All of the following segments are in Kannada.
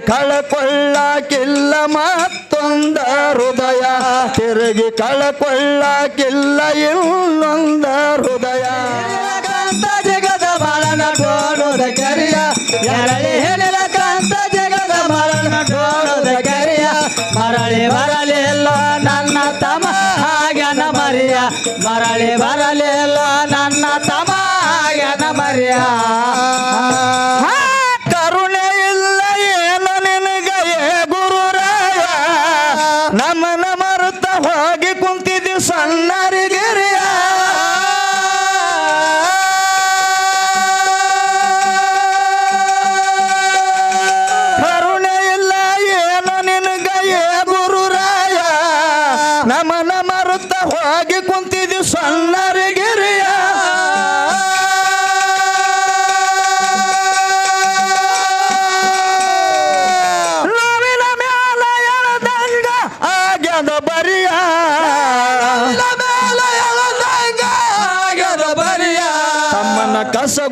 ತಿರುಗಿ ಕಳಕೊಳ್ಳಕ್ಕಿಲ್ಲ ಮತ್ತೊಂದ ಹೃದಯ. ತಿರುಗಿ ಕಳಕೊಳ್ಳಾಕಿಲ್ಲ ಇನ್ನೊಂದ ಹೃದಯ. ಜಗದ ಬಾಳನ ಕೋಣದ ಕರಿಯ. ಎರಳಿ ಹೇಳಿದ ಕಾಂತ ಜಗದ ಬಾಳನ ಕೋಣದ ಕರಿಯ. ಮರಳಿ ಬರಲಿಲ್ಲ ನನ್ನ ತಮ, ಹಾಗನ ಮರಿಯ. ಮರಳಿ ಬರಲಿಲ್ಲ ನನ್ನ ತಮ, ಹಾಗನ ಮರಿಯ. another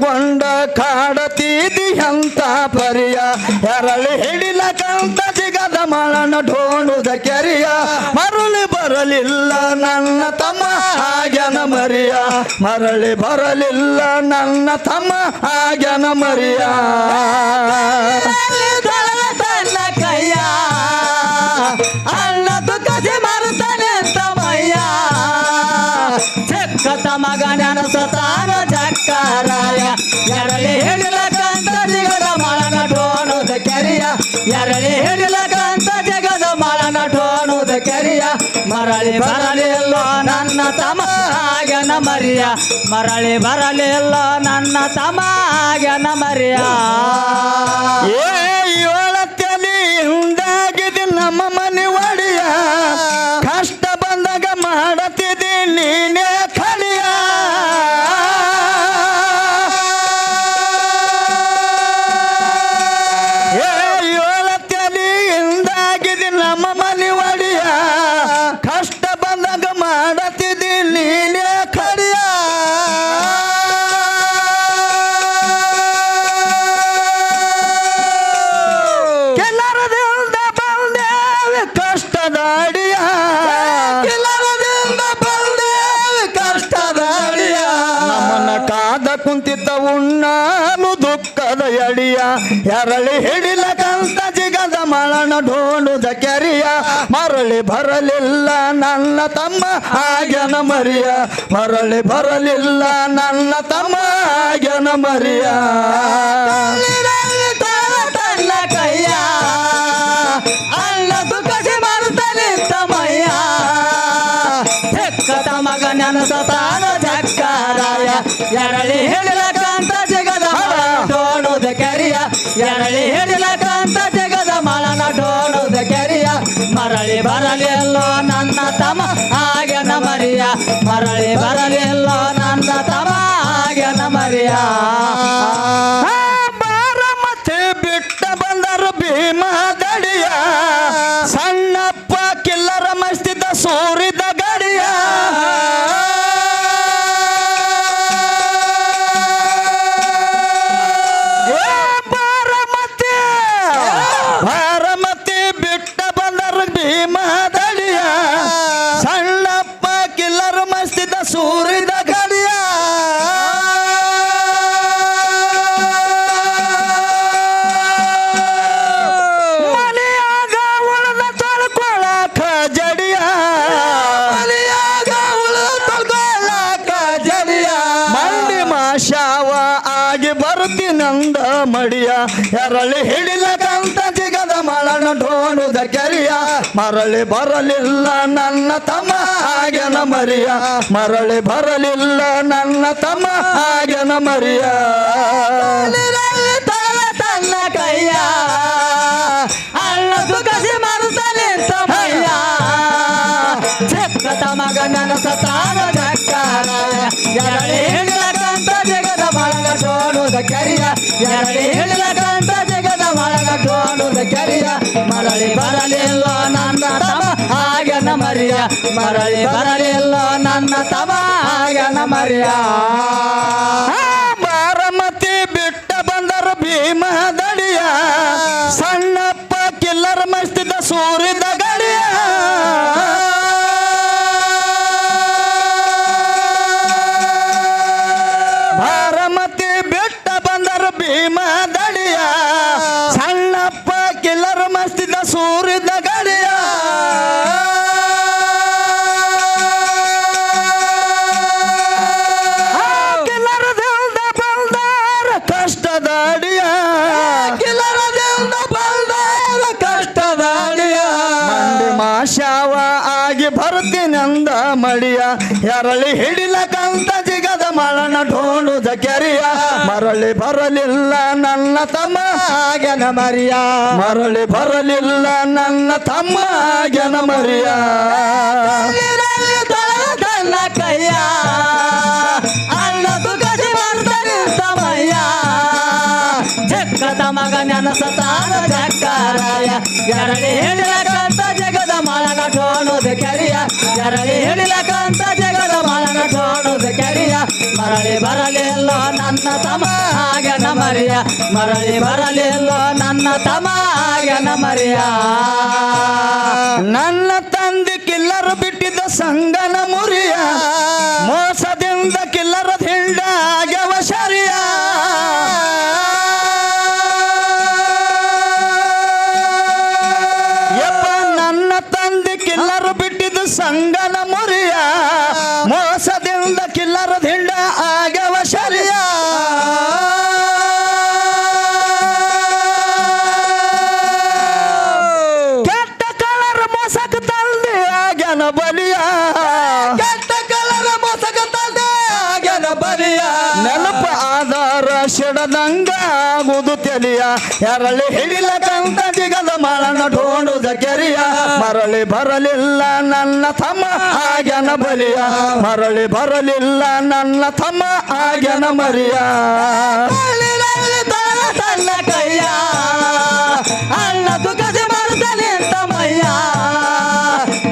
ಕಸಗೊಂಡ ಕಾಡತೀದಿ ಅಂತ ಪರಿಯ? ಎರಳಿ ಹಿಡಿಲಕಂತ ಸಿಗದ ಮಳನ ಢೋಣುದ ಕೆರಿಯ. ಮರಳಿ ಬರಲಿಲ್ಲ ನನ್ನ ತಮ್ಮ ಆಗ್ಯನ ಮರಿಯ. ಮರಳಿ ಬರಲಿಲ್ಲ ನನ್ನ ತಮ್ಮ ಆಗ್ಯನ ಮರಿಯ. ಮರಳಿ ಬರಲಿಲ್ಲ ನನ್ನ ತಮ ಹಾಗನ ಮರಿಯ. ಮರಳಿ ಬರಲಿಲ್ಲ ನನ್ನ ತಮ ಹಾಗನ ಮರಿಯ. ಏಳತ್ತಲಿ ಹಿಂದಾಗಿದೆ ನಮ್ಮ ಮನೆ ಎಡಿಯ ಎರಳಿ ಹಿಡಿಲಕಂತ ಜಿಗದ ಮಳನ ಢೋಣುದ ಕೆರಿಯ ಮರಳಿ ಬರಲಿಲ್ಲ ನನ್ನ ತಮ್ಮ ಆಗ್ಯನ ಮರಿಯ. ಮರಳಿ ಬರಲಿಲ್ಲ ನನ್ನ ತಮ್ಮ ಆಗ್ಯನ ಮರಿಯ. ಬರಲಿಲ್ಲ ಮಡಿಯ ಎರಳಿ ಹಿಡಿಲದಂತ ಜಿಗದ ಮಳನ ಢೋಣುದ ಕೆರಿಯ, ಮರಳಿ ಬರಲಿಲ್ಲ ನನ್ನ ತಮ್ಮ ಹಾಗೆನ ಮರಿಯ, ಮರಳಿ ಬರಲಿಲ್ಲ ನನ್ನ ತಮ್ಮ ಹಾಗೆನ ಮರಿಯ. ತನ್ನ ಕೈಯ. ಯಾರೇ ಹೇಳಿದ ಕಂಡ ಜಗದ ಒಳಗಟ್ಟು ಆಡುವುದು ಮರಳಿ ಬರಲಿಲ್ಲ ನನ್ನ ತವ, ಹಾಗೆ ನಮರಿಯ ಮರಳಿ ಬರಲಿಲ್ಲ ನನ್ನ ತವ, ಹಾಗೆ ನಮರಿಯ ಬಾರಮತಿ ಬಿಟ್ಟ ಬಂದರು ಭೀಮದಡಿಯ ಸಣ್ಣ ಎರಳಿ ಹಿಡಿಲಕಂತ ಜಿಗದ ಮಳನ ಢೋಣುದ ಕೆರಿಯ. ಮರಳಿ ಬರಲಿಲ್ಲ ನನ್ನ ತಮ್ಮ ಗೆನ ಮರಿಯ. ಮರಳಿ ಬರಲಿಲ್ಲ ನನ್ನ ತಮ್ಮ ಗೆನ ಮರಿಯ. ತನ್ನ ಕೈಯ. ಅನ್ನದು ಗಸಿ ಮಾಡ್ತಾರೆ ತಮಯ್ಯ ಜಕ್ಕದ ಮಗ ನೆನಸತಾನ ಜಕ್ಕರಾಯ. ಎರಳಿ ಹಿಡಿಲಕಂತ ಜಗದ ಮಾಳನ ಟೋಣುದ ಕೆರಿಯ. ಎರಳಿ ಹಿಡಿಲಕಂತ ಬರಲಿಲ್ಲ ನನ್ನ ತಮ ಆಗನ ಮರಿಯ. ಮರಳಿ ಬರಲಿಲ್ಲ ನನ್ನ ತಮ ಆಗನ ಮರಿಯ. ನನ್ನ ತಂದೆ ಕಿಲ್ಲರು ಬಿಟ್ಟಿದ್ದ ಸಂಗನ ಮುರಿಯ. ಮೋಸದಿಂದ ಕಿಲ್ಲರ ಹಿಂಡ ಆಧಾರ ಸಿಡದಂಗ ಆಗುದು ತೆಲಿಯ. ಎರಳಿ ಹಿಡಿಲಕಂತ ಜಿಗದ ಮಾಳನ ಢೋಣುದ ಕೆರಿಯ. ಮರಳಿ ಬರಲಿಲ್ಲ ನನ್ನ ತಮ್ಮ ಆಗ್ಯನ ಬಲಿಯ. ಮರಳಿ ಬರಲಿಲ್ಲ ನನ್ನ ತಮ್ಮ ಆಗ್ಯನ ಮರಿಯ. ತನ್ನ ಕೈಯ. ಅಣ್ಣ ತುಕಸಿ ಮಾಡ್ತಾನೆ ತಮ್ಮಯ್ಯ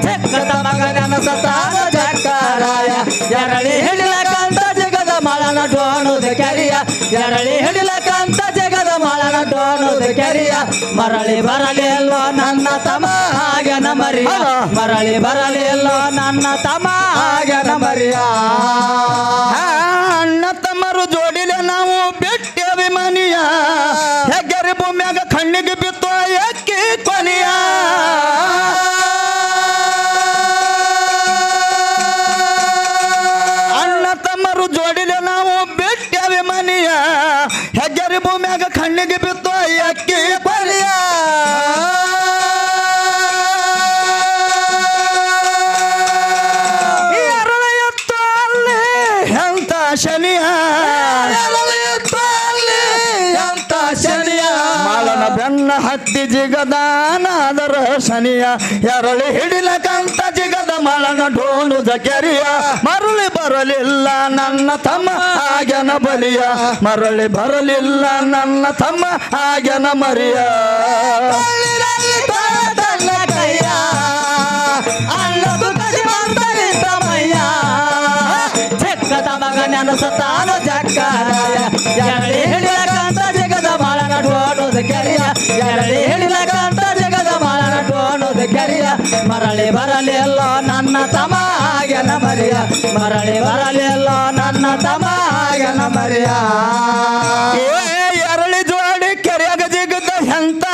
ಚೆಕ್ಕದ ಮಗನ ಸತಾನ ಜಕ್ಕರಾಯ. ಎರಳಿ ಹಿಡಿಲಕಂತ ಜಗದ ಮಳನ ಟೋಣುದ ಕೆರಿಯ. ಎರಳಿ ಹಿಡಿಲಕ್ಕಂತ ಜಗದ ಮಳನ ಕೆರಿಯ. ಮರಳಿ ಬರಲಿ ಎಲ್ಲೋ ನನ್ನ ತಮ? ಹಾಗೆನ ಮರಿಯ ಮರಳಿ ಬರಲಿ ಎಲ್ಲೋ ನನ್ನ ತಮ? ಹಾಗೆನ ಮರಿಯ ಬೆನ್ನ ಹತ್ತಿ ಜಿಗದಾನಾದರ ಶನಿಯ, ಎರಳಿ ಹಿಡಿಲಕಂತ ಜಿಗದ ಮಳನ ಢೋನು ಜಕೆರಿಯ. ಮರಳಿ ಬರಲಿಲ್ಲ ನನ್ನ ತಮ್ಮ ಆಗ್ಯನ ಬಲಿಯ, ಮರಳಿ ಬರಲಿಲ್ಲ ನನ್ನ ತಮ್ಮ ಆಗ್ಯನ ಮರಿಯ. ಅನ್ನದು ಕಸಿ ಮಾಡ್ತಾರೆ ತಮ್ಮಯ್ಯ ಚೆಕ್ಕದ ಮಗ ಜಕ್ಕರಾಯ ಮರಳಿ ಬರಲಿಲ್ಲ ನನ್ನ ತಮ ಆಗನ ಮರಿಯ. ಮರಳಿ ಬರಲಿಲ್ಲ ನನ್ನ ತಮ ಮರಿಯಾ. ಮರಿಯ ಏ, ಎರಳಿ ಜೋಡಿ ಕೆರೆಯಾಗ ಜಿಗದ ಎಂತ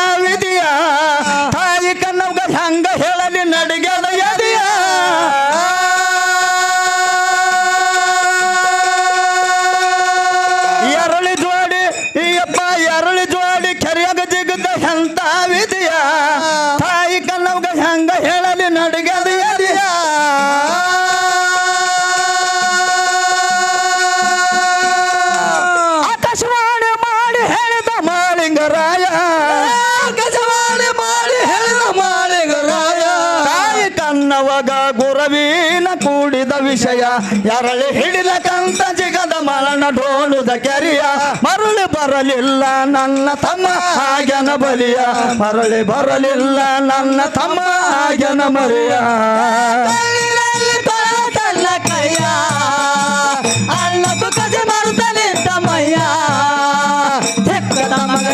ಹೇಳಿದ ಮಾಳಿಗರಾಯ ಹಿಡಿದ ಕಂತ ವಿಷಯ ಜಿಗದ ಮರಣ ಡೋಲುದ ಕೆರಿಯ. ಮರಳಿ ಬರಲಿಲ್ಲ ನನ್ನ ತಮ್ಮ ಹಾಗೆನ ಬಲಿಯ. ಮರಳಿ ಬರಲಿಲ್ಲ ನನ್ನ ತಮ್ಮ ಹಾಗೆನ ಮರಿಯ. ತನ್ನ ಕೈಯ. ಅನ್ನ ತುಕಜ ಮರುತ್ತಲೇ ತಮ್ಮಯ್ಯ ತೆಕ್ಕದ ಮಗ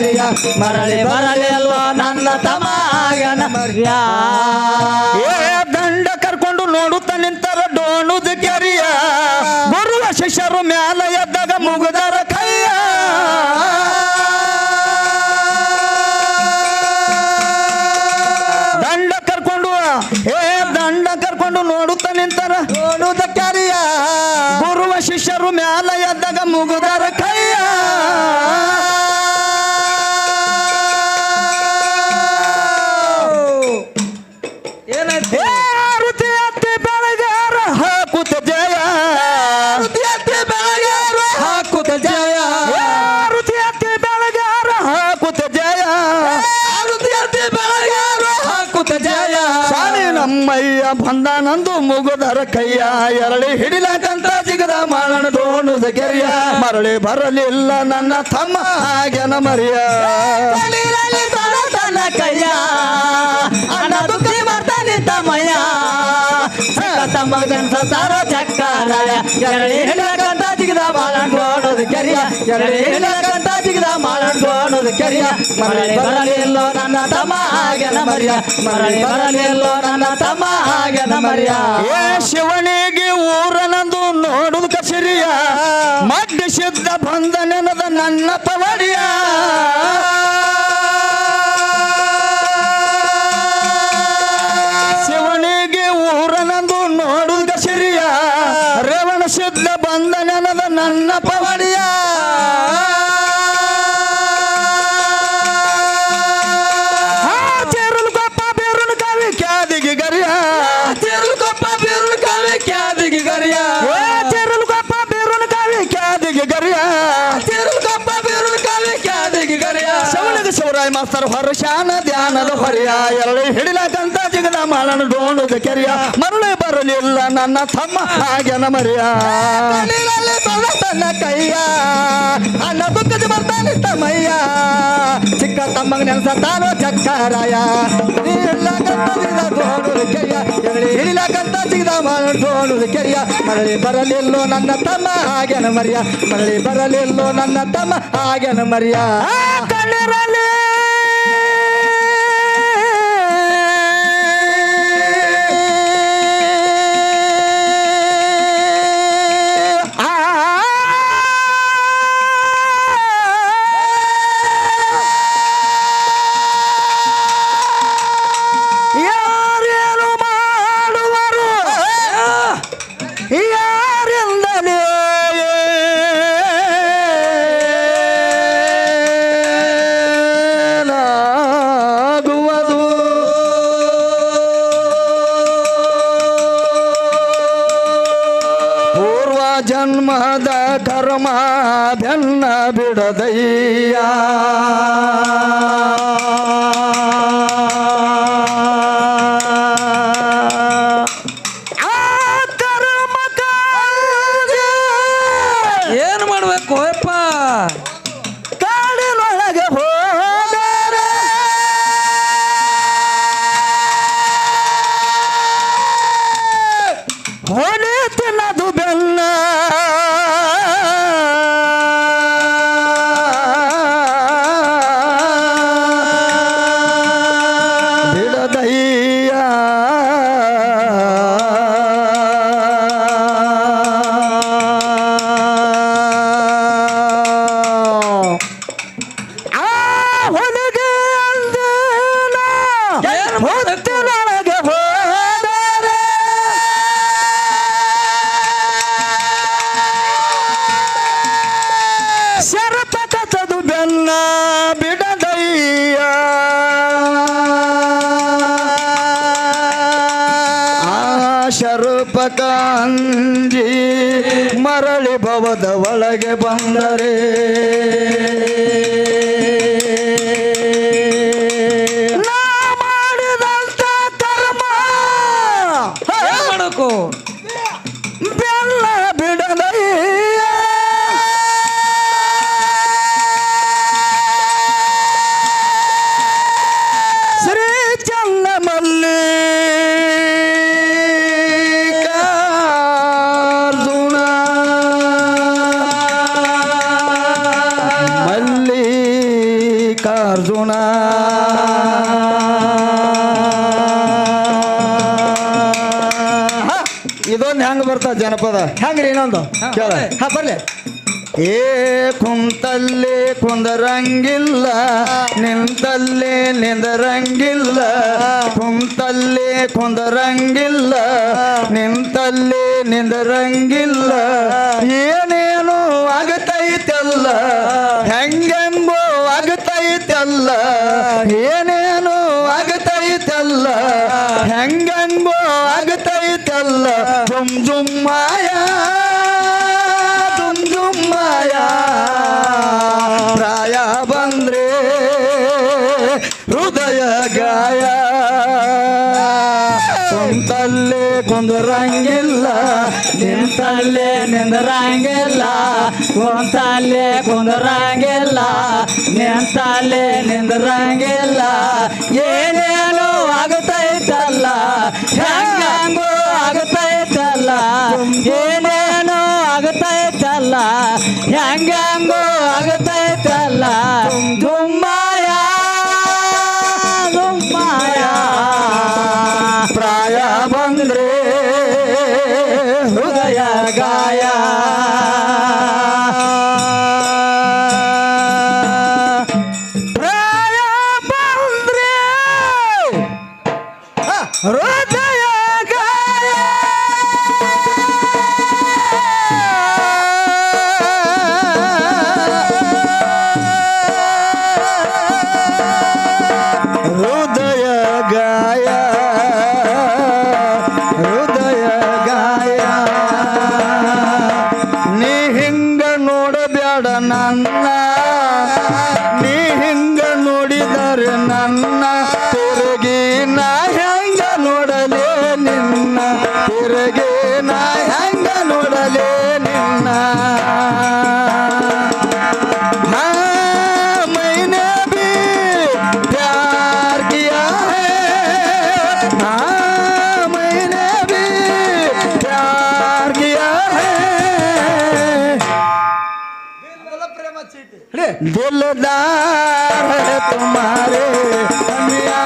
ಮರಿಯ ಮರಳಿ ಬರಲಿಲ್ಲ ನನ್ನ ತಮಾಯನ ಮರಿಯ. ಏ, ದಂಡ ಕರ್ಕೊಂಡು ನೋಡುತ್ತ ನಿಂತರ ಡೋಣುದ ಕೆರಿಯ ಬರುವ ಶಿಷ್ಯರು ಮ್ಯಾಲ ಎದ್ದಾಗ ಮುಗುದರ ಬಂದ ಬಂದಾನಂದು ಮುಗುದರ ಕೈಯ ಎರಳಿ ಹಿಡಿಲಕಂತ ಜಿಗದ ಮಾಡಣ ದೋಣುದ ಕೆರಿಯ ಮರಳಿ ಬರಲಿಲ್ಲ ನನ್ನ ತಮ್ಮ ಹಾಗೆನ ಮರಿಯ. ತನ ಕೈಯ ಅಣ್ಣ ದುಃಖಿ ಬರ್ತಾನೆ ತಮ್ಮಯ್ಯ ತಮ್ಮ ಸಾರ ಚಕ್ಕಾರಾಯ ಎರಳಿ ಹಿಡಿಯಕಂತ ಜಿಗದ ಮಾಳನ್ ನೋಡೋದು ಕೆರಿಯ ಎರಳಿ ಹಿಡಿಯಕಂತ ನೋಡೋದು ಕೆರಿಯ. ಮರಳಿ ಬರಲಿಲ್ಲೋ ನನ್ನ ತಮ್ಮ ಹಾಗೆನ ಮರಿಯ. ಮರಳಿ ಬರಲಿಲ್ಲೋ ನನ್ನ ತಮ್ಮ ಹಾಗೆನ ಮರಿಯಾ. ಏ ಶಿವನಿಗೆ ಊರನಂದು ನೋಡುದು ಕಸಿರಿಯ. ಮಡ್ಡ ಸಿದ್ಧ ಬಂದ ನೆನದ ನನ್ನ ಪವಡಿಯ ಹರ್ಷಾನ ಹೊರಶಾನ ಧ್ಯಾನದ ಹೊರೆಯ ಎರಡು ಹಿಡಿಲಕಂತ ಜಿಗದ ಮಾಡಣ ಡೋಣದ ಕೆರೆಯ ಮರಳಿ ಬರಲಿಲ್ಲ ನನ್ನ ತಮ್ಮ ಹಾಗೆನ ಮರೆಯ. ತನ್ನ ಕೈಯ ಅನ್ನ ಬುಕ್ಕದ ಬರ್ತಾನೆ ತಮ್ಮಯ್ಯ ಚಿಕ್ಕ ತಮ್ಮಗ ನೆನಸ ತಾನು ಚಕ್ಕರಾಯ ಹಿಡಿಲಕಂತ ತೋಣುದು ಕೆರಿಯ ಎರಳಿ ಹಿಡಿಲಕಂತ ಸಿಗದ ಮಾಡ ತೋಣುದು ಕೆರಿಯ ಮರಳಿ ಬರಲಿಲ್ಲೋ ನನ್ನ ತಮ್ಮ ಹಾಗೆನ ಮರಿಯ. ಮರಳಿ ಬರಲಿಲ್ಲೋ ನನ್ನ ತಮ್ಮ ಹಾಗೆನ ಮರಿಯ. ಆ ಒಳಗೆ ಬಂದರೆ ಇದೊಂದು ಹೆಂಗ್ ಬರ್ತಾ ಜನಪದ? ಹೆಂಗ್ರಿ ಇನ್ನೊಂದು? ಕೇಳ. ಹಾ ಬರ್ಲಿ. ಏ ಕುಂತಲ್ಲಿ ಕುಂದರಂಗಿಲ್ಲ ನಿಂತಲ್ಲಿ ನಿಂದರಂಗಿಲ್ಲ ಕುಂತಲ್ಲಿ ಕುಂದರಂಗಿಲ್ಲ ನಿಂತಲ್ಲಿ ನಿಂದರಂಗಿಲ್ಲ. ಏನೇನು ಆಗತೈತಲ್ಲ ಹೆಂಗೆಂಬೋ ಆಗತೈತಲ್ಲ ಏನೇನು ಆಗತೈತಲ್ಲ ಹೆಂಗೆಂಬೋ ಆಗತೈತಲ್ಲ ಜುಮ್ ಜುಮ್ಮಾಯ ಜುಮ್ ಜುಮ್ಮಾಯ ಪ್ರಾಯ ಬಂದ್ರೆ ಹೃದಯ ಗಾಯ ಕುಂತಲ್ಲೇ ಕುಂದರಂಗಿಲ್ಲ ನಿಂತಲ್ಲೇ ನಿಂದರಂಗಿಲ್ಲ ಕುಂತಲ್ಲೇ ಕುಂದರಂಗಿಲ್ಲ ನಿಂತಲ್ಲೇ ನಿಂದರಂಗಿಲ್ಲ ಏನೇನು ಹೆಂಗಂಗೂ दिलदार है तुम्हारे कन्या